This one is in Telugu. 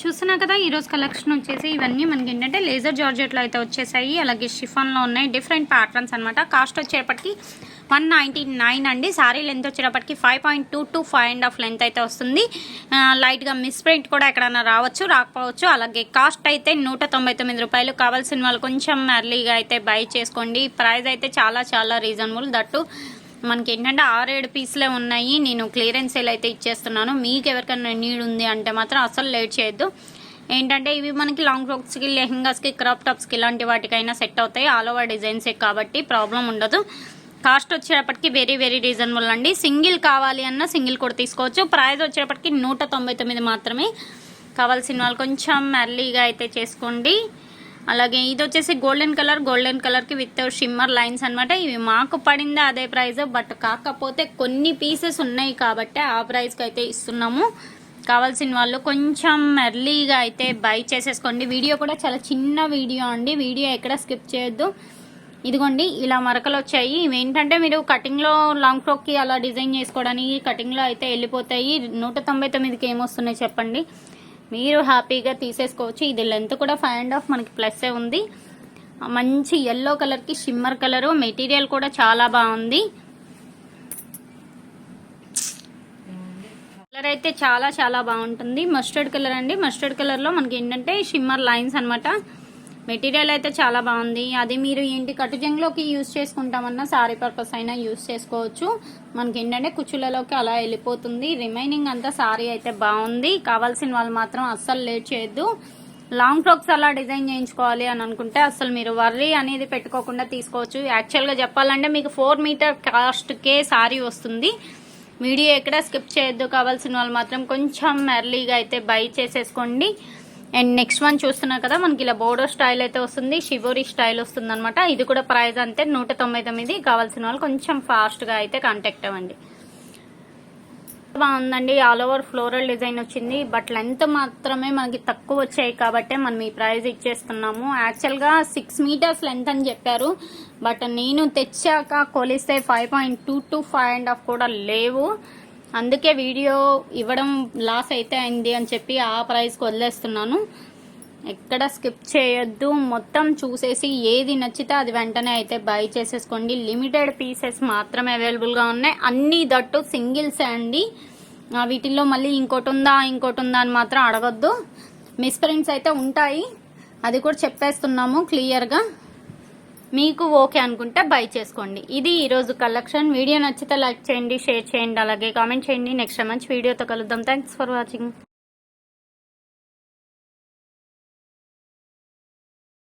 చూస్తున్నా కదా ఈరోజు కలెక్షన్ వచ్చేసి ఇవన్నీ మనకి ఏంటంటే లేజర్ జార్జెట్లో అయితే వచ్చేసాయి. అలాగే షిఫాన్లో ఉన్నాయి. డిఫరెంట్ ప్యాటర్న్స్ అనమాట కాస్ట్ వచ్చేప్పటికి వన్ నైంటీ నైన్ అండి. సారీ లెంత్ వచ్చేటప్పటికి five point two two five and half length అయితే వస్తుంది. లైట్గా మిస్ ప్రింట్ కూడా ఎక్కడైనా రావచ్చు రాకపోవచ్చు. అలాగే కాస్ట్ అయితే నూట తొంభై తొమ్మిది రూపాయలు. కావాల్సిన వాళ్ళు కొంచెం ఎర్లీగా అయితే బై చేసుకోండి. ప్రైస్ అయితే చాలా చాలా రీజనబుల్ దట్టు మనకి ఏంటంటే ఆరు ఏడు పీసులే ఉన్నాయి. నేను క్లియరెన్స్ సేల్ అయితే ఇచ్చేస్తున్నాను. మీకు ఎవరికైనా నీడ్ ఉంది అంటే మాత్రం అసలు లేట్ చేయొద్దు. ఏంటంటే ఇవి మనకి లాంగ్ ఫ్రాక్స్కి లెహంగాస్కి క్రాప్ టాప్స్కి ఇలాంటి వాటికైనా సెట్ అవుతాయి. ఆల్ ఓవర్ డిజైన్సే కాబట్టి ప్రాబ్లం ఉండదు. కాస్ట్ వచ్చేటప్పటికి వెరీ వెరీ రీజనబుల్ అండి. సింగిల్ కావాలి అన్న సింగిల్ కూడా తీసుకోవచ్చు. ప్రైస్ వచ్చేటప్పటికి నూట తొంభై తొమ్మిది మాత్రమే. కావాల్సిన వాళ్ళు కొంచెం ఎర్లీగా అయితే చేసుకోండి. అలాగే ఇది వచ్చేసి గోల్డెన్ కలర్ గోల్డెన్ కలర్కి విత్ షిమ్మర్ లైన్స్ అన్నమాట. ఇవి మాకు పడింది అదే ప్రైస్ బట్ కాకపోతే కొన్ని పీసెస్ ఉన్నాయి కాబట్టి ఆ ప్రైస్కి అయితే ఇస్తున్నాము. కావాల్సిన వాళ్ళు కొంచెం ఎర్లీగా అయితే బై చేసేసుకోండి. వీడియో కూడా చాలా చిన్న వీడియో అండి. వీడియో ఎక్కడ స్కిప్ చేయొద్దు. ఇదిగోండి ఇలా మరకలు వచ్చాయి. ఇవి ఏంటంటే మీరు కటింగ్లో లాంగ్ ఫ్రాక్కి అలా డిజైన్ చేసుకోవడానికి కటింగ్లో అయితే వెళ్ళిపోతాయి. నూట తొంభై తొమ్మిదికి ఏమొస్తున్నాయి చెప్పండి. మీరు హ్యాపీగా తీసేసుకోవచ్చు. ఇది లెంత్ కూడా ఫైవ్ అండ్ హాఫ్ మనకి ప్లస్ ఉంది. మంచి ఎల్లో కలర్కి షిమ్మర్ కలరు మెటీరియల్ కూడా చాలా బాగుంది. కలర్ అయితే చాలా చాలా బాగుంటుంది. మస్టర్డ్ కలర్ అండి. మస్టర్డ్ కలర్లో మనకి ఏంటంటే షిమ్మర్ లైన్స్ అన్నమాట. మెటీరియల్ అయితే చాలా బాగుంది. అది మీరు ఏంటి కట్టుజంగ్లోకి యూస్ చేసుకుంటామన్నా సారీ పర్పస్ అయినా యూస్ చేసుకోవచ్చు. మనకి ఏంటంటే కుచ్చులలోకి అలా వెళ్ళిపోతుంది. రిమైనింగ్ అంతా సారీ అయితే బాగుంది. కావాల్సిన వాళ్ళు మాత్రం అస్సలు లేట్ చేయొద్దు. లాంగ్ ఫ్రాక్స్ అలా డిజైన్ చేయించుకోవాలి అని అనుకుంటే అసలు మీరు వర్రీ అనేది పెట్టుకోకుండా తీసుకోవచ్చు. యాక్చువల్గా చెప్పాలంటే మీకు ఫోర్ మీటర్ కాస్ట్కే సారీ వస్తుంది. వీడియో ఎక్కడ స్కిప్ చేయొద్దు. కావాల్సిన వాళ్ళు మాత్రం కొంచెం ఎర్లీగా అయితే బై చేసేసుకోండి. అండ్ నెక్స్ట్ వన్ చూస్తున్నారు కదా మనకి ఇలా బోడో స్టైల్ అయితే వస్తుంది షివోరీ స్టైల్ వస్తుంది అనమాట ఇది కూడా ప్రైస్ అంతే నూట తొంభై తొమ్మిది కావాల్సిన వాళ్ళు కొంచెం ఫాస్ట్గా అయితే కాంటాక్ట్ అవ్వండి. బాగుందండి ఆల్ ఓవర్ ఫ్లోరల్ డిజైన్ వచ్చింది బట్ లెంత్ మాత్రమే మనకి తక్కువ వచ్చాయి కాబట్టి మనం ఈ ప్రైజ్ ఇచ్చేస్తున్నాము. యాక్చువల్గా సిక్స్ మీటర్స్ లెంత్ అని చెప్పారు బట్ నేను తెచ్చాక కొలిస్తే five point two to five and half కూడా లేవు. అందుకే వీడియో ఇవ్వడం లాస్ అయితే అయింది అని చెప్పి ఆ ప్రైస్కి వదిలేస్తున్నాను. ఎక్కడ స్కిప్ చేయొద్దు. మొత్తం చూసేసి ఏది నచ్చితే అది వెంటనే అయితే బై చేసేసుకోండి. లిమిటెడ్ పీసెస్ మాత్రమే అవైలబుల్గా ఉన్నాయి. అన్ని దట్టు సింగిల్స్ అండి. వీటిల్లో మళ్ళీ ఇంకోటి ఉందా ఇంకోటి ఉందా అని మాత్రం అడగొద్దు. మిస్ప్రింట్స్ అయితే ఉంటాయి. అది కూడా చెప్పేస్తున్నాము క్లియర్గా మీకు ఓకే అనుకుంటే బై చేసుకోండి. ఇది ఈరోజు కలెక్షన్. వీడియో నచ్చితే లైక్ చేయండి షేర్ చేయండి అలాగే కామెంట్ చేయండి. నెక్స్ట్ మంచి వీడియోతో కలుద్దాం. Thanks for watching